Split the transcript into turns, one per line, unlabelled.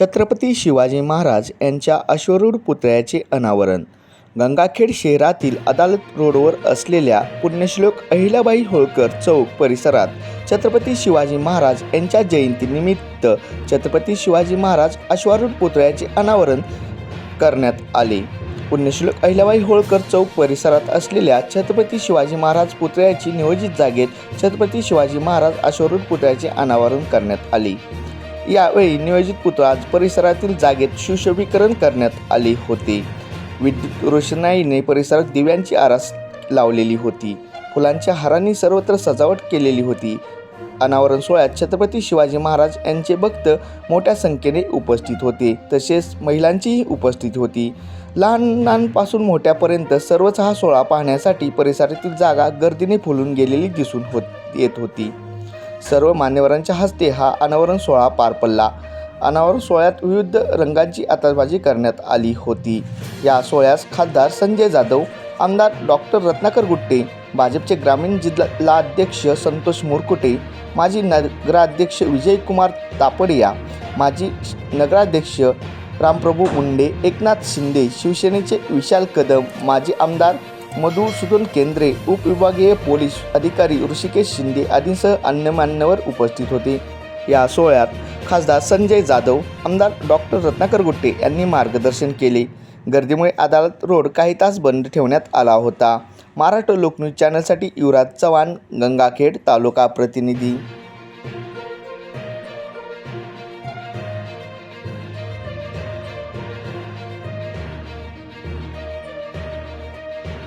छत्रपती शिवाजी महाराज यांच्या अश्वरूढ पुतळ्याचे अनावरण. गंगाखेड शहरातील अदालत रोडवर असलेल्या पुण्यश्लोक अहिल्याबाई होळकर चौक परिसरात छत्रपती शिवाजी महाराज यांच्या जयंतीनिमित्त छत्रपती शिवाजी महाराज अश्वारूढ पुतळ्याचे अनावरण करण्यात आले. पुण्यश्लोक अहिल्याबाई होळकर चौक परिसरात असलेल्या छत्रपती शिवाजी महाराज पुतळ्याची नियोजित जागेत छत्रपती शिवाजी महाराज अश्वरूढ पुतळ्याचे अनावरण करण्यात आले. यावेळी नियोजित पुतळा परिसरातील जागेत सुशोभीकरण करण्यात आले होते. विद्युत रोषणाईने परिसरात दिव्यांची आरास लावलेली होती. फुलांच्या हारांनी सर्वत्र सजावट केलेली होती. अनावरण सोहळ्यात छत्रपती शिवाजी महाराज यांचे भक्त मोठ्या संख्येने उपस्थित होते. तसेच महिलांचीही उपस्थित होती. लहानांपासून मोठ्यापर्यंत सर्वच हा सोहळा पाहण्यासाठी परिसरातील जागा गर्दीने फुलून गेलेली दिसून होत येत होती. सर्व मान्यवरांच्या हस्ते हा अनावरण सोहळा पार पडला. अनावरण सोहळ्यात विविध रंगांची आतषबाजी करण्यात आली होती. या सोहळ्यास खासदार संजय जाधव आमदार डॉक्टर रत्नाकर गुट्टे भाजपचे ग्रामीण जिल्हा अध्यक्ष संतोष मोरकुटे माजी नगराध्यक्ष विजयकुमार तापडिया माजी नगराध्यक्ष रामप्रभू मुंडे एकनाथ शिंदे शिवसेनेचे विशाल कदम माजी आमदार मधुसूदन केंद्रे उपविभागीय पोलीस अधिकारी ऋषिकेश शिंदे आदींसह अन्य मान्यवर उपस्थित होते. या सोहळ्यात खासदार संजय जाधव आमदार डॉक्टर रत्नाकर गुट्टे यांनी मार्गदर्शन केले. गर्दीमुळे अदालत रोड काही तास बंद ठेवण्यात आला होता. महाराष्ट्र लोकन्यूज चॅनलसाठी युवराज चव्हाण गंगाखेड तालुका प्रतिनिधी.